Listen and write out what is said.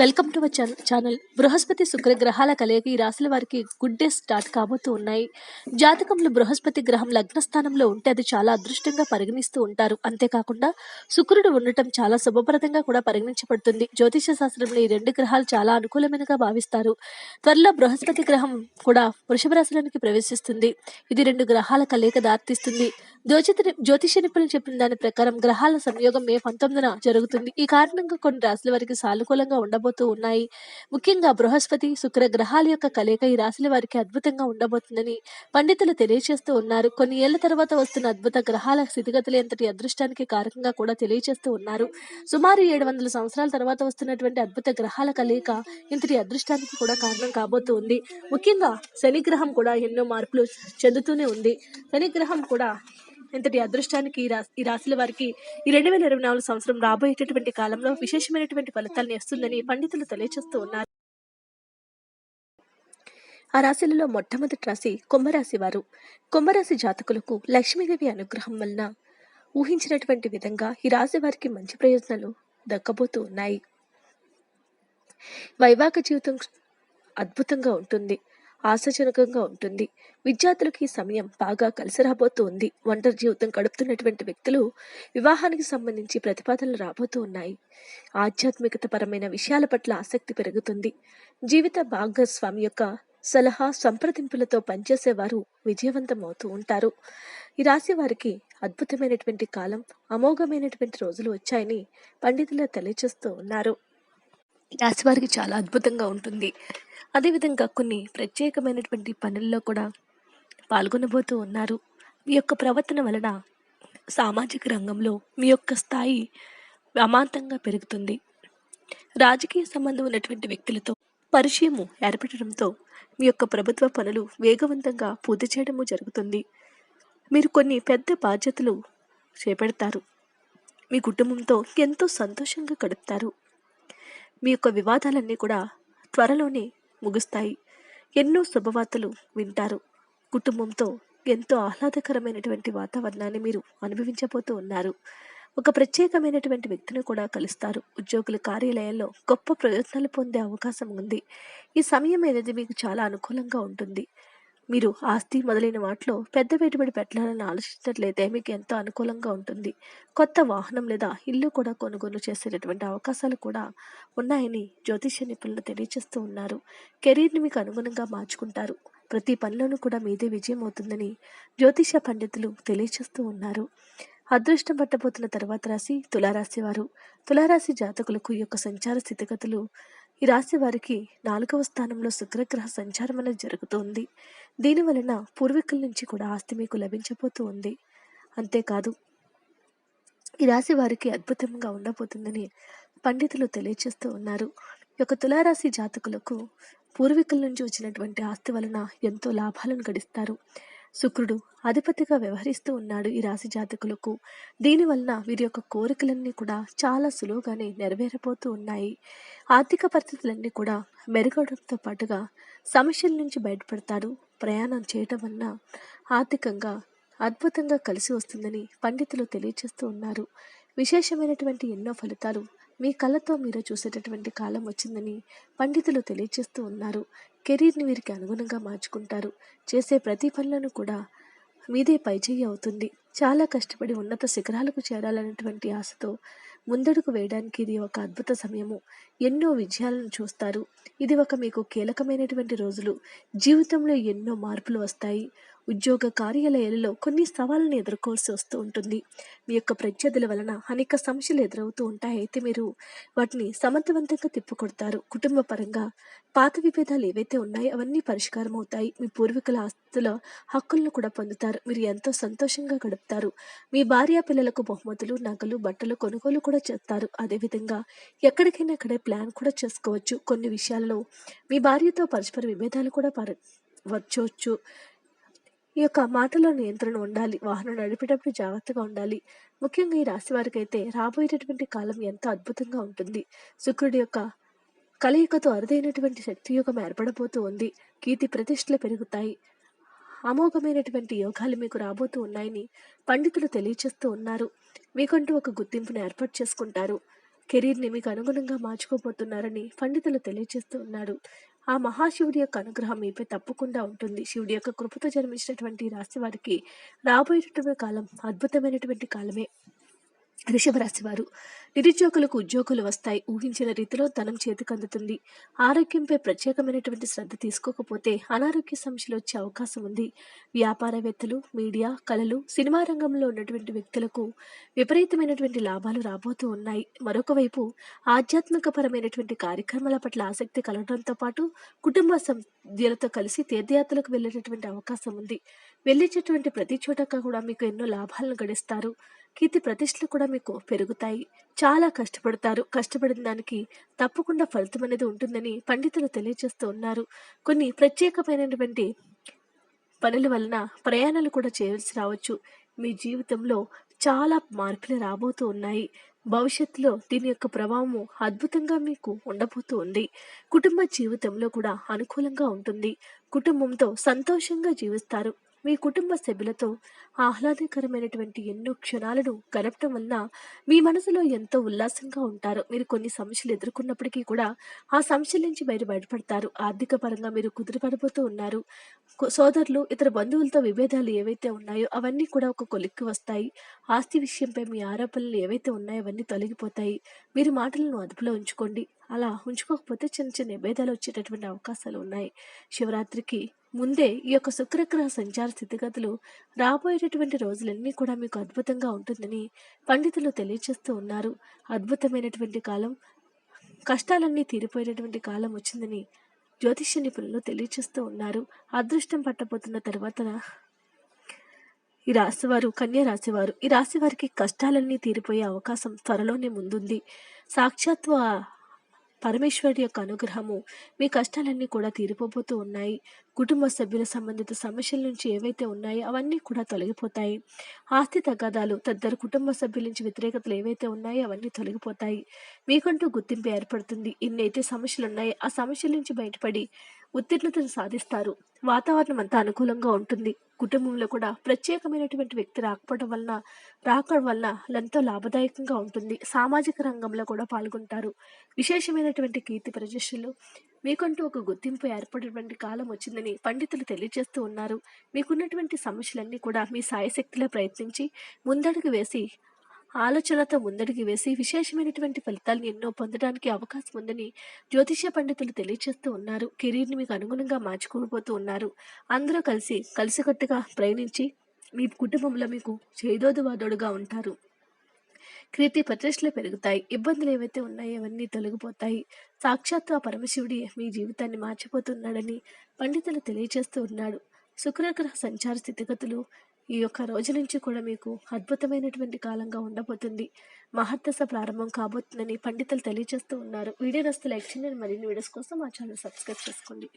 Welcome to my channel బృహస్పతి శుక్ర గ్రహాల కలయిక ఈ రాశుల వారికి గుడ్ డేస్ స్టార్ట్ కాబోతూ ఉన్నాయి. జాతకంలో బృహస్పతి గ్రహం లగ్న స్థానంలో ఉంటే అది చాలా అదృష్టంగా పరిగణిస్తూ ఉంటారు. అంతేకాకుండా శుక్రుడు ఉండటం చాలా శుభప్రదంగా కూడా పరిగణించబడుతుంది. జ్యోతిష శాస్త్రంలో ఈ రెండు గ్రహాలు చాలా అనుకూలమైనగా భావిస్తారు. త్వరలో బృహస్పతి గ్రహం కూడా వృషభ రాశిలోనికి ప్రవేశిస్తుంది. ఇది రెండు గ్రహాల కలయిక దారితీస్తుంది జ్యోతి జ్యోతిష నిపుణులు చెప్పిన దాని ప్రకారం గ్రహాల సంయోగం మే పంతొమ్మిదిన జరుగుతుంది. ఈ కారణంగా కొన్ని రాశుల వారికి సానుకూలంగా ఉండబోతూ ఉన్నాయి. ముఖ్యంగా బృహస్పతి శుక్ర గ్రహాల యొక్క కలయిక ఈ రాశుల వారికి అద్భుతంగా ఉండబోతుందని పండితులు తెలియజేస్తూ ఉన్నారు. కొన్ని ఏళ్ళ తర్వాత వస్తున్న అద్భుత గ్రహాల స్థితిగతులు ఎంతటి అదృష్టానికి కారకంగా కూడా తెలియజేస్తూ ఉన్నారు. సుమారు ఏడు వందల సంవత్సరాల తర్వాత వస్తున్నటువంటి అద్భుత గ్రహాల కలయిక ఇంతటి అదృష్టానికి కూడా కారణం కాబోతూ ఉంది. ముఖ్యంగా శనిగ్రహం కూడా ఎన్నో మార్పులు చెందుతూనే ఉంది. శనిగ్రహం కూడా ఇంతటి అదృష్టానికి ఈ రాశి ఈ రాశుల వారికి ఈ రెండు వేల ఇరవై నాలుగు సంవత్సరం రాబోయేటటువంటి కాలంలో విశేషమైనటువంటి ఫలితాలను ఇస్తుందని పండితులు తెలియజేస్తూ ఉన్నారు. ఆ రాశులలో మొట్టమొదటి రాశి కుంభరాశి వారు. కుంభరాశి జాతకులకు లక్ష్మీదేవి అనుగ్రహం వలన ఊహించినటువంటి విధంగా ఈ రాశి వారికి మంచి ప్రయోజనాలు దక్కబోతూ ఉన్నాయి. వైవాహిక జీవితం అద్భుతంగా ఉంటుంది. ఆశాజనకంగా ఉంటుంది. విద్యార్థులకు ఈ సమయం బాగా కలిసి రాబోతూ ఉంది ఒంటరి జీవితం గడుపుతున్నటువంటి వ్యక్తులు వివాహానికి సంబంధించి ప్రతిపాదనలు రాబోతూ ఉన్నాయి. ఆధ్యాత్మికత పరమైన విషయాల పట్ల ఆసక్తి పెరుగుతుంది. జీవిత భాగస్వామి యొక్క సలహా సంప్రదింపులతో పనిచేసేవారు విజయవంతం అవుతూ ఉంటారు. ఈ రాశి వారికి అద్భుతమైనటువంటి కాలం అమోఘమైనటువంటి రోజులు వచ్చాయని పండితులు తెలియజేస్తూ ఉన్నారు. ఈ వారికి చాలా అద్భుతంగా ఉంటుంది. అదేవిధంగా కొన్ని ప్రత్యేకమైనటువంటి పనుల్లో కూడా పాల్గొనబోతూ ఉన్నారు. మీ యొక్క ప్రవర్తన వలన సామాజిక రంగంలో మీ యొక్క స్థాయి అమాంతంగా పెరుగుతుంది. రాజకీయ సంబంధం ఉన్నటువంటి వ్యక్తులతో పరిచయము ఏర్పడడంతో మీ యొక్క ప్రభుత్వ పనులు వేగవంతంగా పూర్తి చేయడము జరుగుతుంది. మీరు కొన్ని పెద్ద బాధ్యతలు చేపడతారు. మీ కుటుంబంతో ఎంతో సంతోషంగా గడుపుతారు. మీ యొక్క వివాదాలన్నీ కూడా త్వరలోనే ముగుస్తాయి. ఎన్నో శుభవార్తలు వింటారు. కుటుంబంతో ఎంతో ఆహ్లాదకరమైనటువంటి వాతావరణాన్ని మీరు అనుభవించబోతూ ఉన్నారు. ఒక ప్రత్యేకమైనటువంటి వ్యక్తిని కూడా కలుస్తారు. ఉద్యోగుల కార్యాలయంలో గొప్ప ప్రయోజనాలు పొందే అవకాశం ఉంది. ఈ సమయం అనేది మీకు చాలా అనుకూలంగా ఉంటుంది. మీరు ఆస్తి మొదలైన వాటిలో పెద్ద పెట్టుబడి పెట్టాలని ఆలోచించినట్లయితే మీకు ఎంతో అనుకూలంగా ఉంటుంది. కొత్త వాహనం లేదా ఇల్లు కూడా కొనుగోలు చేసేటటువంటి అవకాశాలు కూడా ఉన్నాయని జ్యోతిష నిపుణులు తెలియజేస్తూ ఉన్నారు. కెరీర్ని మీకు అనుగుణంగా మార్చుకుంటారు. ప్రతి పనిలోనూ కూడా మీదే విజయం అవుతుందని జ్యోతిష పండితులు తెలియజేస్తూ ఉన్నారు. అదృష్టం పట్టబోతున్న తర్వాత రాశి తులారాశి వారు. తులారాశి జాతకులకు ఈ యొక్క సంచార స్థితిగతులు ఈ రాశి వారికి నాలుగవ స్థానంలో శుక్రగ్రహ సంచారం అనేది జరుగుతుంది. దీని వలన పూర్వీకుల నుంచి కూడా ఆస్తి మీకు లభించబోతూ ఉంది. అంతేకాదు ఈ రాశి వారికి అద్భుతంగా ఉండబోతుందని పండితులు తెలియజేస్తూ ఉన్నారు. ఈ యొక్క తులారాశి జాతకులకు పూర్వీకుల నుంచి వచ్చినటువంటి ఆస్తి వలన ఎంతో లాభాలను గడిస్తారు. శుక్రుడు అధిపతిగా వ్యవహరిస్తూ ఉన్నాడు ఈ రాశి జాతకులకు. దీనివలన వీరి యొక్క కోరికలన్నీ కూడా చాలా సులువుగానే నెరవేరబోతూ ఉన్నాయి. ఆర్థిక పరిస్థితులన్నీ కూడా మెరుగవడంతో పాటుగా సమస్యల నుంచి బయటపడతారు ప్రయాణం చేయటం వలన ఆర్థికంగా అద్భుతంగా కలిసి వస్తుందని పండితులు తెలియజేస్తూ ఉన్నారు. విశేషమైనటువంటి ఎన్నో ఫలితాలు మీ కళ్ళతో మీరు చూసేటటువంటి కాలం వచ్చిందని పండితులు తెలియజేస్తూ ఉన్నారు. కెరీర్ని వీరికి అనుగుణంగా మార్చుకుంటారు. చేసే ప్రతి పనులను కూడా మీదే పైచేయి అవుతుంది. చాలా కష్టపడి ఉన్నత శిఖరాలకు చేరాలన్నటువంటి ఆశతో ముందడుగు వేయడానికి ఇది ఒక అద్భుత సమయము. ఎన్నో విజయాలను చూస్తారు. ఇది ఒక మీకు కీలకమైనటువంటి రోజులు. జీవితంలో ఎన్నో మార్పులు వస్తాయి. ఉద్యోగ కార్యాలయాలలో కొన్ని సవాళ్ళను ఎదుర్కోవాల్సి వస్తూ ఉంటుంది. మీ యొక్క ప్రత్యర్థుల వలన అనేక సమస్యలు ఎదురవుతూ ఉంటాయి. అయితే మీరు వాటిని సమర్థవంతంగా తిప్పుకొడతారు. కుటుంబ పరంగా పాత విభేదాలు ఏవైతే ఉన్నాయో అవన్నీ పరిష్కారం అవుతాయి. మీ పూర్వీకుల ఆస్తుల హక్కులను కూడా పొందుతారు. మీరు ఎంతో సంతోషంగా గడుపుతారు. మీ భార్య పిల్లలకు బహుమతులు నగలు బట్టలు కొనుగోలు కూడా చేస్తారు. అదేవిధంగా ఎక్కడికైనా అక్కడే ప్లాన్ కూడా చేసుకోవచ్చు. కొన్ని విషయాలలో మీ భార్యతో పరస్పర విభేదాలు కూడా పర వచ్చవచ్చు. ఈ యొక్క మాటలో నియంత్రణ ఉండాలి వాహనం నడిపేటప్పుడు జాగ్రత్తగా ఉండాలి. ముఖ్యంగా ఈ రాశి వారికి అయితే రాబోయేటటువంటి కాలం ఎంతో అద్భుతంగా ఉంటుంది. శుక్రుడి యొక్క కలయికతో అరుదైనటువంటి శక్తి యోగం ఏర్పడబోతూ ఉంది. కీర్తి ప్రతిష్టలు పెరుగుతాయి. అమోఘమైనటువంటి యోగాలు మీకు రాబోతూ ఉన్నాయని పండితులు తెలియచేస్తూ ఉన్నారు. మీకంటూ ఒక గుర్తింపును ఏర్పాటు చేసుకుంటారు. కెరీర్ని మీకు అనుగుణంగా మార్చుకోబోతున్నారని పండితులు తెలియజేస్తూ ఉన్నారు. ఆ మహాశివుడి యొక్క అనుగ్రహం మీపై తప్పకుండా ఉంటుంది. శివుడి యొక్క కృపతో జన్మించినటువంటి రాశి వారికి రాబోయేటటువంటి కాలం అద్భుతమైనటువంటి కాలమే. వృషభ వారు నిరుద్యోగులకు ఉద్యోగులు వస్తాయి. ఊహించిన రీతిలో ధనం చేతికందుతుంది. ఆరోగ్యంపై ప్రత్యేకమైనటువంటి శ్రద్ధ తీసుకోకపోతే అనారోగ్య సమస్యలు వచ్చే అవకాశం ఉంది. వ్యాపారవేత్తలు మీడియా కళలు సినిమా రంగంలో ఉన్నటువంటి వ్యక్తులకు విపరీతమైనటువంటి లాభాలు రాబోతూ ఉన్నాయి. మరొక వైపు ఆధ్యాత్మికపరమైనటువంటి కార్యక్రమాల పట్ల ఆసక్తి కలగడంతో పాటు కుటుంబ సభ్యులతో కలిసి తీర్థయాత్రలకు వెళ్ళేటటువంటి అవకాశం ఉంది. వెళ్ళేటటువంటి ప్రతి చోట కూడా మీకు ఎన్నో లాభాలను గడిస్తారు. కీర్తి ప్రతిష్టలు కూడా మీకు పెరుగుతాయి. చాలా కష్టపడతారు. కష్టపడిన దానికి తప్పకుండా ఫలితం అనేది ఉంటుందని పండితులు తెలియజేస్తూ ఉన్నారు. కొన్ని ప్రత్యేకమైనటువంటి పనుల వలన ప్రయాణాలు కూడా చేయవలసి రావచ్చు. మీ జీవితంలో చాలా మార్పులు రాబోతూ ఉన్నాయి. భవిష్యత్తులో దీని యొక్క ప్రభావము అద్భుతంగా మీకు ఉండబోతూ ఉంది. కుటుంబ జీవితంలో కూడా అనుకూలంగా ఉంటుంది. కుటుంబంతో సంతోషంగా జీవిస్తారు. మీ కుటుంబ సభ్యులతో ఆహ్లాదకరమైనటువంటి ఎన్నో క్షణాలను గడపటం వలన మీ మనసులో ఎంతో ఉల్లాసంగా ఉంటారు మీరు కొన్ని సమస్యలు ఎదుర్కొన్నప్పటికీ కూడా ఆ సమస్యల నుంచి బయట బయటపడతారు. ఆర్థిక పరంగా మీరు కుదిరిపడిపోతూ ఉన్నారు. సోదరులు ఇతర బంధువులతో విభేదాలు ఏవైతే ఉన్నాయో అవన్నీ కూడా ఒక కొలిక్కి వస్తాయి. ఆస్తి విషయంపై మీ ఆరోపణలు ఏవైతే ఉన్నాయో అవన్నీ తొలగిపోతాయి. మీరు మాటలను అదుపులో ఉంచుకోండి. అలా ఉంచుకోకపోతే చిన్న చిన్న భేదాలు వచ్చేటటువంటి అవకాశాలు ఉన్నాయి. శివరాత్రికి ముందే ఈ యొక్క శుక్రగ్రహ సంచార స్థితిగతులు రాబోయేటటువంటి రోజులన్నీ కూడా మీకు అద్భుతంగా ఉంటుందని పండితులు తెలియజేస్తూ ఉన్నారు. అద్భుతమైనటువంటి కాలం కష్టాలన్నీ తీరిపోయేటటువంటి కాలం వచ్చిందని జ్యోతిష్య నిపుణులు తెలియజేస్తూ ఉన్నారు. అదృష్టం పట్టబోతున్న తర్వాత ఈ రాశివారు కన్యా రాశివారు ఈ రాశి వారికి కష్టాలన్నీ తీరిపోయే అవకాశం త్వరలోనే ముందుంది. సాక్షాత్వ పరమేశ్వరుడి యొక్క అనుగ్రహము మీ కష్టాలన్నీ కూడా తీరిపోబోతూ ఉన్నాయి. కుటుంబ సభ్యుల సంబంధిత సమస్యల నుంచి ఏవైతే ఉన్నాయో అవన్నీ కూడా తొలగిపోతాయి. ఆస్తి తగాదాలు తదితర కుటుంబ సభ్యుల నుంచి వ్యతిరేకతలు ఏవైతే ఉన్నాయో అవన్నీ తొలగిపోతాయి. మీకంటూ గుర్తింపు ఏర్పడుతుంది. ఇన్నైతే సమస్యలు ఉన్నాయో ఆ సమస్యల నుంచి బయటపడి ఉత్తీర్ణతను సాధిస్తారు. వాతావరణం అంతా అనుకూలంగా ఉంటుంది. కుటుంబంలో కూడా ప్రత్యేకమైనటువంటి వ్యక్తి రాకపోవడం వలన రాకడం వలన ఎంతో లాభదాయకంగా ఉంటుంది. సామాజిక రంగంలో కూడా పాల్గొంటారు. విశేషమైనటువంటి కీర్తి ప్రజస్సులు మీకంటూ ఒక గుర్తింపు ఏర్పడేటువంటి కాలం వచ్చిందని పండితులు తెలియజేస్తూ ఉన్నారు. మీకున్నటువంటి సమస్యలన్నీ కూడా మీ సాయశక్తిలో ప్రయత్నించి ముందడుగు వేసి ఆలోచనతో ముందడికి వేసి విశేషమైనటువంటి ఫలితాలను ఎన్నో పొందడానికి అవకాశం ఉందని జ్యోతిష్య పండితులు తెలియజేస్తూ ఉన్నారు. కెరీర్ని మీకు అనుగుణంగా మార్చుకోబోతూ ఉన్నారు. అందరూ కలిసి కలిసికట్టుగా ప్రయాణించి మీ కుటుంబంలో మీకు చేదోదువాదోడుగా ఉంటారు. కీర్తి ప్రతిష్టలు పెరుగుతాయి. ఇబ్బందులు ఏవైతే ఉన్నాయో అవన్నీ తొలగిపోతాయి. సాక్షాత్తు ఆ పరమశివుడి మీ జీవితాన్ని మార్చిపోతున్నాడని పండితులు తెలియజేస్తూ ఉన్నాడు శుక్రగ్రహ సంచార స్థితిగతులు ఈ యొక్క రోజు నుంచి కూడా మీకు అద్భుతమైనటువంటి కాలంగా ఉండబోతుంది. మహర్దశ ప్రారంభం కాబోతుందని పండితులు తెలియజేస్తూ ఉన్నారు. వీడియో నస్తే లైక్ చేయండి. మరిన్ని వీడియోస్ కోసం మా ఛానల్ సబ్స్క్రైబ్ చేసుకోండి.